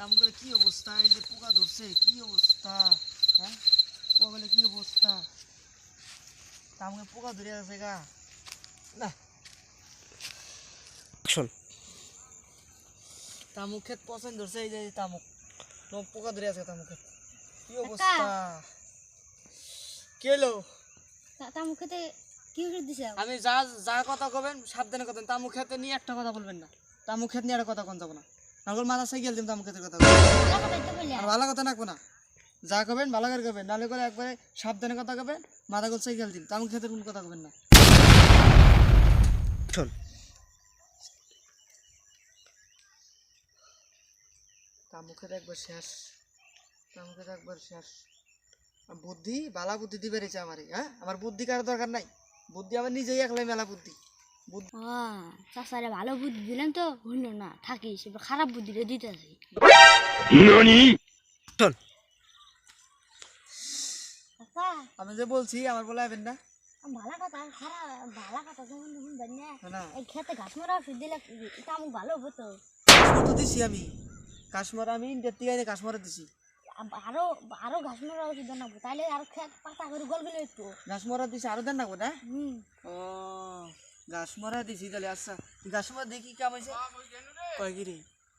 তামুকের কি অবস্থা? এই যে পোকা ধরছে কি অবস্থা? হ্যাঁ? পোকা বলে কি অবস্থা? তামুকে পোকা ধরে আছে গা। না। শোন। তামুক ক্ষেত পছন্দ ধরছে এই যে তামুক তোমার পোকা ধরে আছে তামুক ক্ষেত কি অবস্থা? কি হলো? তা মুখেতে কি ওষুধ দিছে? আমি যা যা কথা কবেন সাবধানে কথা তামুক খেতে নিয়ে একটা কথা বলবেন না। তামুক খেত নিয়ে আর কথা কোন যাব না। নগর মাথা সাইকেল দিম তামুক খেতের কথা ভালো কথা। আর ভালো কথা নাকবো না। যা কবেন ভালো করে কবেন নাহলে করে একবারে সাবধানে কথা কবেন মাথা গোল সাইকেল দিন। তামুক খেতের কোন কথা কবেন না। শোন তামুকের একবার শেষ। তামুকের একবার শেষ। আর বুদ্ধি বালা বুদ্ধি দিবে রেছে আমারই হ্যাঁ? আমার বুদ্ধি কারও দরকার নাই। বুদ্ধি আমার নিজেই একলাই মেলা বুদ্ধি। চাষারে ভালো বুদ্ধি দিলেন তো? হইল না থাকিস এবার খারাপ বুদ্ধিটা দিতেছি। আমি যে বলছি আমার বলে আবেন না। ভালো কথা খারাপ ভালো কথা যেমন শুনবেন না? না। এই খেতে ঘাস মারা ওষুধ দিলে এটা আমার ভালো তো দিছি আমি। কাশ্মীর আমি ইন্ডিয়ার থেকে এনে কাশ্মীরে দিছি। আরও আরও ঘাস মারা ওষুধ বানাবো তাহলে আর খেত পাতা করে গল গেলে একটু কাশ্মীরা দিছি আরও দেন না? না হুম মরা দিছি তাহলে আচ্ছা। গাছমরা দেখি কাম হয়েছে? কয় কি রে?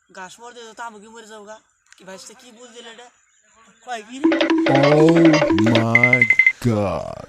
গাছমরা দিয়ে তো আমাকে মরে যাব গা কি ভাইসটা কি বুঝ দিলে এটা? কয় কি রে? Oh my god.